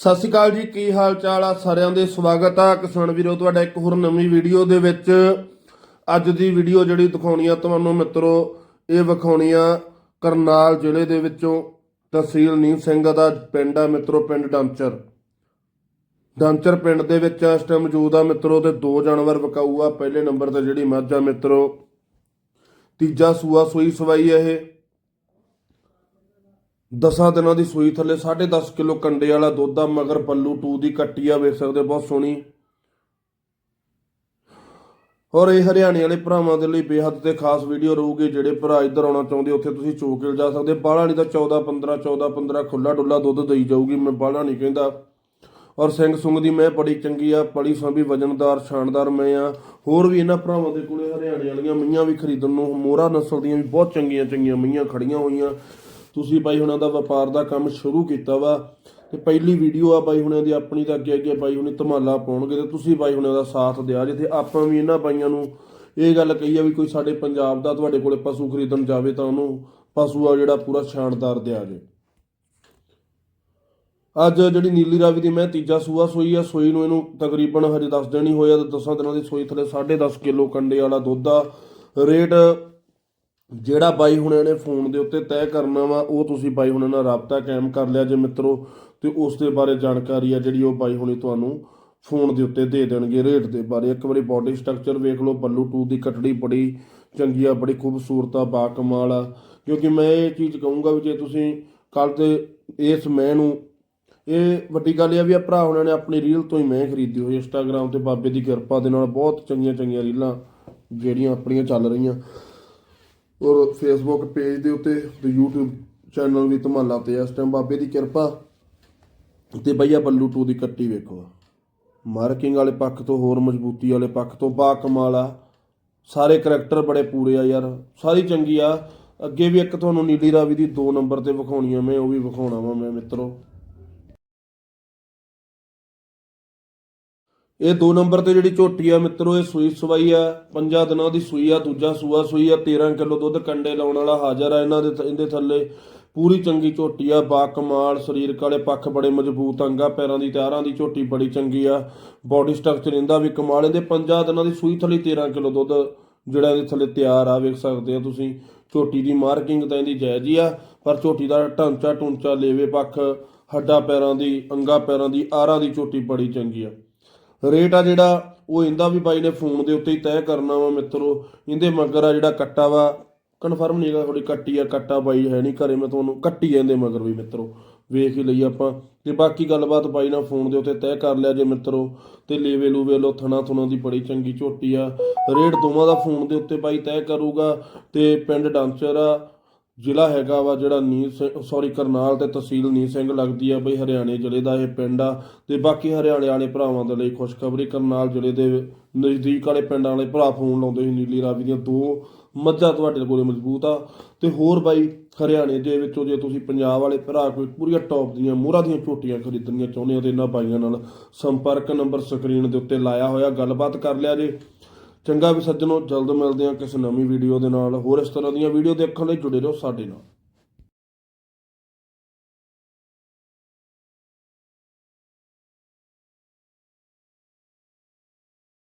ਸਤਿ ਸ਼੍ਰੀ ਅਕਾਲ ਜੀ, ਕੀ ਹਾਲ ਚਾਲ ਆ ਸਾਰਿਆਂ ਦੇ? ਸਵਾਗਤ ਆ ਕਿਸਾਨ ਵੀਰੋ, ਤੁਹਾਡਾ ਇੱਕ ਹੋਰ ਨਵੀਂ ਵੀਡੀਓ ਦੇ ਵਿੱਚ। ਅੱਜ ਦੀ ਵੀਡੀਓ ਜਿਹੜੀ ਦਿਖਾਉਣੀ ਆ ਤੁਹਾਨੂੰ ਮਿੱਤਰੋ, ਇਹ ਵਿਖਾਉਣੀ ਆ ਕਰਨਾਲ ਜ਼ਿਲ੍ਹੇ ਦੇ ਵਿੱਚੋਂ ਤਹਿਸੀਲ ਨੀਮ ਸਿੰਘ ਦਾ ਪਿੰਡ ਆ ਮਿੱਤਰੋ, ਪਿੰਡ ਡਾਂਚਰ। ਡਾਂਚਰ ਪਿੰਡ ਦੇ ਵਿੱਚ ਇਸ ਟਾਈਮ ਮੌਜੂਦ ਆ ਮਿੱਤਰੋ, ਤੇ ਦੋ ਜਾਨਵਰ ਵਿਕਾਊ ਆ। ਪਹਿਲੇ ਨੰਬਰ ਤੇ ਜਿਹੜੀ ਮੱਝ ਆ ਮਿੱਤਰੋ, ਤੀਜਾ ਸੂਆ ਸੂਈ ਸਵਾਈ ਇਹ। ਦਸਾਂ ਦਿਨਾਂ ਦੀ ਸੂਈ ਥੱਲੇ 10.5 ਕਿਲੋ ਕੰਡੇ ਵਾਲਾ ਦੁੱਧ ਆ ਮਗਰ ਪੱਲੂ 2 ਦੀ ਕੱਟੀ ਆ ਵੇਖ ਸਕਦੇ ਹੋ, ਬਹੁਤ ਸੋਹਣੀ। ਔਰ ਇਹ ਹਰਿਆਣੇ ਵਾਲੇ ਭਰਾਵਾਂ ਦੇ ਲਈ ਬੇਹੱਦ ਤੇ ਖਾਸ ਵੀਡੀਓ ਰਹੂਗੀ ਜਿਹੜੇ ਭਰਾ ਇੱਧਰ ਆਉਣਾ ਚਾਹੁੰਦੇ ਉੱਥੇ ਤੁਸੀਂ ਚੋਕੇਲ ਜਾ ਸਕਦੇ ਬਾਹਲਾ ਨਹੀਂ ਤਾਂ 14 15 14 15 ਖੁੱਲਾ ਡੁੱਲਾ ਦੁੱਧ ਦੇਈ ਜਾਊਗੀ ਮੈਂ ਬਾਹਲਾ ਨਹੀਂ ਕਹਿੰਦਾ। ਔਰ ਸਿੰਘ ਸੁੰਗ ਦੀ ਮੈਂ ਬੜੀ ਚੰਗੀ ਆ ਬੜੀ ਸਾਂਭੀ ਵਜਨਦਾਰ ਸ਼ਾਨਦਾਰ ਮੈਂ ਆ। ਹੋਰ ਵੀ ਇਹਨਾਂ ਭਰਾਵਾਂ ਦੇ ਕੋਲੇ ਹਰਿਆਣੇ ਵਾਲੀਆਂ ਮਈਆਂ ਵੀ ਖਰੀਦਣ ਨੂੰ ਮੋਹਰਾ ਨਸਲ ਦੀਆਂ ਵੀ ਬਹੁਤ ਚੰਗੀਆਂ ਚੰਗੀਆਂ ਮਈਆਂ ਖੜੀਆਂ ਹੋਈਆਂ। ਤੁਸੀਂ ਬਾਈ ਹੁਣਾਂ ਦਾ ਵਪਾਰ ਦਾ ਕੰਮ ਸ਼ੁਰੂ ਕੀਤਾ ਵਾ ਤੇ ਪਹਿਲੀ ਵੀਡੀਓ ਆ ਬਾਈ ਹੁਣਾਂ ਦੀ ਆਪਣੀ ਤਾਂ ਅੱਗੇ ਅੱਗੇ ਬਾਈ ਹੁਣੀ ਧਮਾਲਾ ਪਾਉਣਗੇ ਤੇ ਤੁਸੀਂ ਬਾਈ ਹੁਣਾਂ ਦਾ ਸਾਥ ਦਿਆ ਜੇ ਆਪਾਂ ਵੀ ਇਹਨਾਂ ਬਾਈਆਂ ਨੂੰ ਇਹ ਗੱਲ ਕਹੀ ਆ ਵੀ ਕੋਈ ਸਾਡੇ ਪੰਜਾਬ ਦਾ ਤੁਹਾਡੇ ਕੋਲੇ ਪਸ਼ੂ ਖਰੀਦਣ ਜਾਵੇ ਤਾਂ ਉਹਨੂੰ ਪਸ਼ੂ ਆ ਜਿਹੜਾ ਪੂਰਾ ਸ਼ਾਨਦਾਰ ਦਿਆ ਜੇ। ਅੱਜ ਜਿਹੜੀ ਨੀਲੀ ਰਾਵੀ ਦੀ ਮੈਂ ਤੀਜਾ ਸੂਆ ਸੋਈ ਆ, ਸੋਈ ਨੂੰ ਇਹਨੂੰ ਤਕਰੀਬਨ ਹਜੇ 10 ਦਿਨ ਹੀ ਹੋਇਆ ਤੇ 10 ਦਿਨਾਂ ਦੀ ਸੋਈ ਥਲੇ 10.5 ਕਿਲੋ ਕੰਡੇ ਵਾਲਾ ਦੁੱਧ ਆ। ਰੇਟ ਜਿਹੜਾ ਬਾਈ ਹੁਣਾਂ ਨੇ ਫੋਨ ਦੇ ਉੱਤੇ ਤੈਅ ਕਰਨਾ ਵਾ, ਉਹ ਤੁਸੀਂ ਬਾਈ ਹੁਣਾਂ ਨਾਲ ਰਾਬਤਾ ਕਾਇਮ ਕਰ ਲਿਆ ਜੇ ਮਿੱਤਰੋ, ਤੇ ਉਸ ਦੇ ਬਾਰੇ ਜਾਣਕਾਰੀ ਆ ਜਿਹੜੀ ਉਹ ਬਾਈ ਹੁਣੀ ਤੁਹਾਨੂੰ ਫੋਨ ਦੇ ਉੱਤੇ ਦੇ ਦੇਣਗੇ ਰੇਟ ਦੇ ਬਾਰੇ। ਇੱਕ ਵਾਰੀ ਬਾਡੀ ਸਟਰਕਚਰ ਵੇਖ ਲਓ, ਬੱਲੂ 2 ਦੀ ਕਟੜੀ ਬੜੀ ਚੰਗੀ ਆ, ਬੜੀ ਖੂਬਸੂਰਤ ਆ, ਬਾ ਕਮਾਲ ਆ। ਕਿਉਂਕਿ ਮੈਂ ਇਹ ਚੀਜ਼ ਕਹੂੰਗਾ ਵੀ ਜੇ ਤੁਸੀਂ ਕੱਲ ਤੇ ਇਸ ਮੈਂ ਨੂੰ, ਇਹ ਵੱਡੀ ਗੱਲ ਇਹ ਆ ਵੀ ਆ ਭਰਾ ਉਹਨਾਂ ਨੇ ਆਪਣੀ ਰੀਲ ਤੋਂ ਹੀ ਮੈਂ ਖਰੀਦੀ ਹੋਈ ਇੰਸਟਾਗ੍ਰam ਤੇ ਬਾਬੇ ਦੀ ਕਿਰਪਾ ਦੇ ਨਾਲ ਬਹੁਤ ਚੰਗੀਆਂ ਚੰਗੀਆਂ ਰੀਲਾਂ ਜਿਹੜੀਆਂ ਆਪਣੀਆਂ ਚੱਲ ਰਹੀਆਂ। ਔਰ ਫੇਸਬੁੱਕ ਪੇਜ ਦੇ ਉੱਤੇ ਤੇ YouTube ਚੈਨਲ ਵੀ ਧਮਾਲਾ ਤੇ ਆ। ਇਸ ਟਾਈਮ ਬਾਬੇ ਦੀ ਕਿਰਪਾ ਤੇ ਬਈਆ ਬੱਲੂ 2 ਦੀ ਕੱਟੀ ਵੇਖੋ। ਮਾਰਕਿੰਗ ਵਾਲੇ ਪੱਖ ਤੋਂ ਹੋਰ ਮਜ਼ਬੂਤੀ ਵਾਲੇ ਪੱਖ ਤੋਂ ਬਾ ਕਮਾਲ ਆ। ਸਾਰੇ ਕਰੈਕਟਰ ਬੜੇ ਪੂਰੇ ਆ ਯਾਰ। ਸਾਰੀ ਚੰਗੀ ਆ। ਅੱਗੇ ਵੀ ਇੱਕ ਤੁਹਾਨੂੰ ਨੀਲੀ ਰਾਵੀ ਦੀ 2 ਨੰਬਰ ਤੇ ਵਿਖਾਉਣੀ ਆ ਮੈਂ, ਉਹ ਵੀ ਵਿਖਾਉਣਾ ਵਾ ਮੈਂ ਮਿੱਤਰੋ। ਇਹ 2 ਨੰਬਰ ਤੇ ਜਿਹੜੀ ਝੋਟੀ ਆ ਮਿੱਤਰੋ, ਇਹ ਸੂਈ ਸਵਾਈ ਆ, ਪੰਜਾਂ ਦਿਨਾਂ ਦੀ ਸੂਈ ਆ, ਦੂਜਾ ਸੂਆ ਸੂਈ ਆ 13 ਕਿਲੋ ਦੁੱਧ ਕੰਡੇ ਲਾਉਣ ਵਾਲਾ ਹਾਜ਼ਰ ਆ ਇਹਨਾਂ ਦੇ ਇਹਦੇ ਥੱਲੇ। ਪੂਰੀ ਚੰਗੀ ਝੋਟੀ ਆ ਬਾ ਕਮਾਲ ਸਰੀਰਕ ਵਾਲੇ ਪੱਖ ਬੜੇ ਮਜ਼ਬੂਤ, ਅੰਗਾ ਪੈਰਾਂ ਦੀ, ਤਿਆਰਾਂ ਦੀ ਝੋਟੀ ਬੜੀ ਚੰਗੀ ਆ। ਬਾਡੀ ਸਟਰਕਚਰ ਇਹਦਾ ਵੀ ਕਮਾਲ, ਇਹਦੇ ਪੰਜਾਂ ਦਿਨਾਂ ਦੀ ਸੂਈ ਥੱਲੇ 13 ਕਿਲੋ ਦੁੱਧ ਜਿਹੜਾ ਇਹਦੇ ਥੱਲੇ ਤਿਆਰ ਆ, ਵੇਖ ਸਕਦੇ ਆ ਤੁਸੀਂ। ਝੋਟੀ ਦੀ ਮਾਰਕਿੰਗ ਤਾਂ ਇਹਦੀ ਜਾਇਜ਼ ਹੀ ਆ, ਪਰ ਝੋਟੀ ਦਾ ਢਾਂਚਾ ਟੁੰਚਾ ਲੇਵੇ ਪੱਖ, ਹੱਡਾ ਪੈਰਾਂ ਦੀ, ਅੰਗਾ ਪੈਰਾਂ ਦੀ, ਆਰਾਂ ਦੀ ਝੋਟੀ ਬੜੀ ਚੰਗੀ ਆ। ਰੇਟ ਆ ਜਿਹੜਾ, ਉਹ ਇਹਦਾ ਵੀ ਬਾਈ ਨੇ ਫੋਨ ਦੇ ਉੱਤੇ ਹੀ ਤੈਅ ਕਰਨਾ ਵਾ ਮਿੱਤਰੋ। ਇਹਦੇ ਮਗਰ ਆ ਜਿਹੜਾ ਕੱਟਾ ਵਾ ਕਨਫਰਮ ਨਹੀਂ ਹੈਗਾ ਥੋੜੀ ਕੱਟੀ ਆ, ਕੱਟਾ ਬਾਈ ਹੈ ਨਹੀਂ ਘਰੇ, ਮੈਂ ਤੁਹਾਨੂੰ ਕੱਟੀ ਜਾਂਦੇ ਮਗਰ ਵੀ ਮਿੱਤਰੋ। ਵੇਖ ਹੀ ਲਈ ਆਪਾਂ। ਤੇ ਬਾਕੀ ਗੱਲਬਾਤ ਬਾਈ ਨਾਲ ਫੋਨ ਦੇ ਉੱਤੇ ਤੈਅ ਕਰ ਲਿਆ ਜੇ ਮਿੱਤਰੋ। ਤੇ ਲੇਵੇ ਲੂਵੇ ਲੋ, ਥਣਾ ਥੁਣਾ ਦੀ ਬੜੀ ਚੰਗੀ ਝੋਟੀ ਆ। ਰੇਟ ਦੋਵਾਂ ਦਾ ਫੋਨ ਦੇ ਉੱਤੇ ਬਾਈ ਤੈਅ ਕਰੂਗਾ। ਤੇ ਪਿੰਡ ਡਾਂਚਰ ਆ ਜ਼ਿਲ੍ਹਾ ਹੈਗਾ ਵਾ ਜਿਹੜਾ ਨੀ ਸੌਰੀ ਕਰਨਾਲ ਤੇ ਤਹਿਸੀਲ ਨੀ ਸਿੰਘ ਲੱਗਦੀ ਆ ਬਈ ਹਰਿਆਣੇ ਜ਼ਿਲ੍ਹੇ ਦਾ ਇਹ ਪਿੰਡ ਆ ਤੇ ਬਾਕੀ ਹਰਿਆਣੇ ਵਾਲੇ ਭਰਾਵਾਂ ਦੇ ਲਈ ਖੁਸ਼ਖਬਰੀ, ਕਰਨਾਲ ਜ਼ਿਲ੍ਹੇ ਦੇ ਨਜ਼ਦੀਕ ਵਾਲੇ ਪਿੰਡਾਂ ਵਾਲੇ ਭਰਾ ਫੋਨ ਲਾਉਂਦੇ ਸੀ ਨੀਲੀ ਰਾਵੀ ਦੀਆਂ ਦੋ ਮੱਝਾਂ ਤੁਹਾਡੇ ਕੋਲੇ ਮਜ਼ਬੂਤ ਆ ਤੇ ਹੋਰ ਬਾਈ ਹਰਿਆਣੇ ਦੇ ਵਿੱਚੋਂ ਜੇ ਤੁਸੀਂ ਪੰਜਾਬ ਵਾਲੇ ਭਰਾ ਕੋਈ ਪੂਰੀਆਂ ਟੌਪ ਦੀਆਂ ਮੋਹਰਾਂ ਦੀਆਂ ਝੋਟੀਆਂ ਖਰੀਦਣੀਆਂ ਚਾਹੁੰਦੇ ਹੋ ਤੇ ਇਹਨਾਂ ਬਾਈਆਂ ਨਾਲ ਸੰਪਰਕ ਨੰਬਰ ਸਕਰੀਨ ਦੇ ਉੱਤੇ ਲਾਇਆ ਹੋਇਆ, ਗੱਲਬਾਤ ਕਰ ਲਿਆ ਜੇ। ਚੰਗਾ ਵੀ ਸੱਜਣੋ, ਜਲਦ ਮਿਲਦੇ ਹਾਂ ਕਿਸੇ ਨਵੀਂ ਵੀਡੀਓ ਦੇ ਨਾਲ। ਹੋਰ ਇਸ ਤਰ੍ਹਾਂ ਦੀਆਂ ਵੀਡੀਓ ਦੇਖਣ ਲਈ ਜੁੜੇ ਰਹੋ ਸਾਡੇ ਨਾਲ।